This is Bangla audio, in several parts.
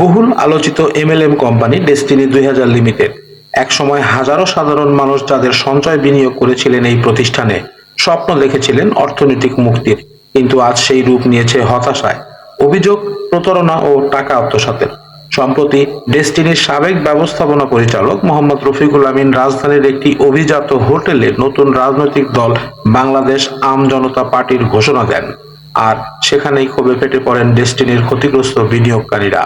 বহুল আলোচিত এমএলএম কোম্পানি ডেস্টিনি দুই হাজার লিমিটেড। একসময় হাজারো সাধারণ মানুষ যাদের সঞ্চয় বিনিয়োগ করেছিলেন এই প্রতিষ্ঠানে, স্বপ্ন দেখেছিলেন অর্থনৈতিক মুক্তির, কিন্তু আজ সেই রূপ নিয়েছে হতাশায়। অভিযোগ, প্রতারণা ও টাকা আত্মসাতের। সম্প্রতি ডেস্টিনির সাবেক ব্যবস্থাপনা পরিচালক মোহাম্মদ রফিকুল আমিন রাজধানীর একটি অভিজাত হোটেলে নতুন রাজনৈতিক দল বাংলাদেশ আম জনতা পার্টির ঘোষণা দেন। আর সেখানেই ক্ষোভে ফেটে পড়েন ডেস্টিনির ক্ষতিগ্রস্ত বিনিয়োগকারীরা।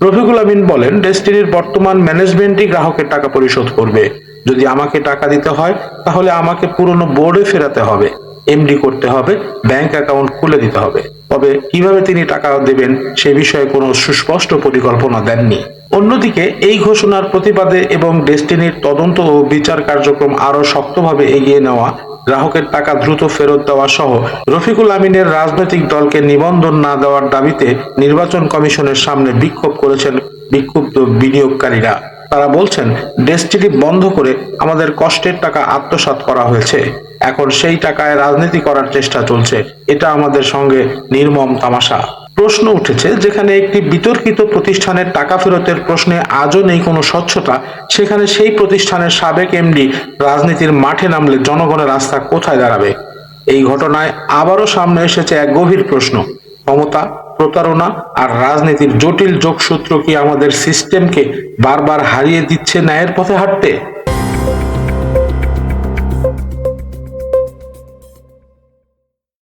রফিকুল আমিন বলেন ডেস্টিনির বর্তমান ম্যানেজমেন্টই গ্রাহকের টাকা পরিশোধ করবে। যদি আমাকে টাকা দিতে হয়, তাহলে আমাকে পুরনো বোর্ডে ফেরাতে হবে। এমডি করতে হবে, ব্যাংক অ্যাকাউন্ট খুলে দিতে হবে। তবে কীভাবে তিনি টাকা দেবেন, সে বিষয়ে কোনো সুস্পষ্ট পরিকল্পনা দেননি। অন্যদিকে, এই ঘোষণার প্রতিবাদে এবং ডেস্টিনির তদন্ত ও বিচার কার্যক্রম আরও শক্তভাবে এগিয়ে নেওয়া গ্রাহকের টাকা দ্রুত ফেরত দেওয়া সহ রফিকুল আমিনের রাজনৈতিক দলকে নিবন্ধন না দেওয়ার দাবিতে নির্বাচন কমিশনের সামনে বিক্ষোভ করেছেন বিক্ষুব্ধ বিনিয়োগকারীরা। তারা বলছেন ডেস্টিনি বন্ধ করে আমাদের কষ্টের টাকা আত্মসাৎ করা হয়েছে। এখন সেই টাকায় রাজনীতি করার চেষ্টা চলছে। এটা আমাদের সঙ্গে নির্মম তামাশা। প্রশ্ন উঠেছে যেখানে একটি বিতর্কিত প্রতিষ্ঠানের টাকা ফেরতের প্রশ্নে আজও নেই কোনো স্বচ্ছতা, সেখানে সেই প্রতিষ্ঠানের সাবেক এমডি রাজনীতির মাঠে নামলে জনগণের রাস্তা কোথায় দাঁড়াবে? এই ঘটনায় আবারও সামনে এসেছে এক গভীর প্রশ্ন। ক্ষমতা প্রতারণা আর রাজনীতির জটিল যোগসূত্র কি আমাদের সিস্টেমকে বারবার হারিয়ে দিচ্ছে ন্যায়ের পথে হাঁটতে?